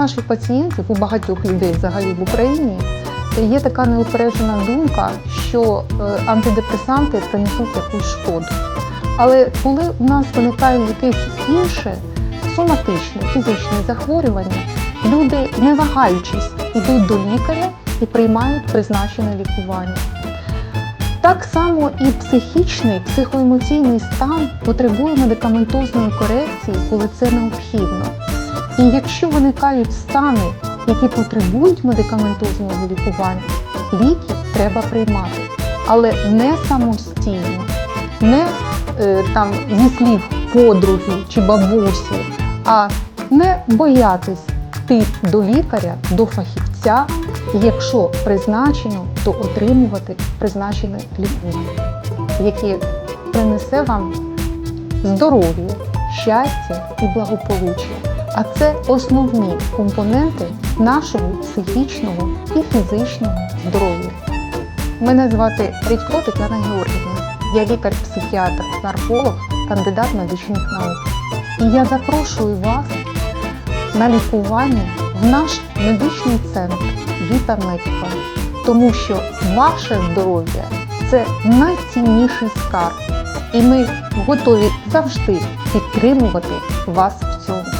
наших пацієнтів, у багатьох людей взагалі в Україні, є така неупереджена думка, що е, антидепресанти принесуть якусь шкоду. Але коли у нас виникає якесь інше соматичне, фізичне захворювання, люди, не вагаючись, йдуть до лікаря і приймають призначене лікування. Так само і психічний, психоемоційний стан потребує медикаментозної корекції, коли це необхідно. І якщо виникають стани, які потребують медикаментозного лікування, ліки треба приймати, але не самостійно, не е, там зі слів подруги чи бабусі, а не боятись йти до лікаря, до фахівця, якщо призначено, то отримувати призначене лікування, яке принесе вам здоров'я, щастя і благополуччя. А це основні компоненти нашого психічного і фізичного здоров'я. Мене звати Редько Тетяна Георгіївна. Я лікар-психіатр, нарколог, кандидат медичних наук. І я запрошую вас на лікування в наш медичний центр Віта тому що ваше здоров'я це найцінніший скарб, і ми готові завжди підтримувати вас в цьому.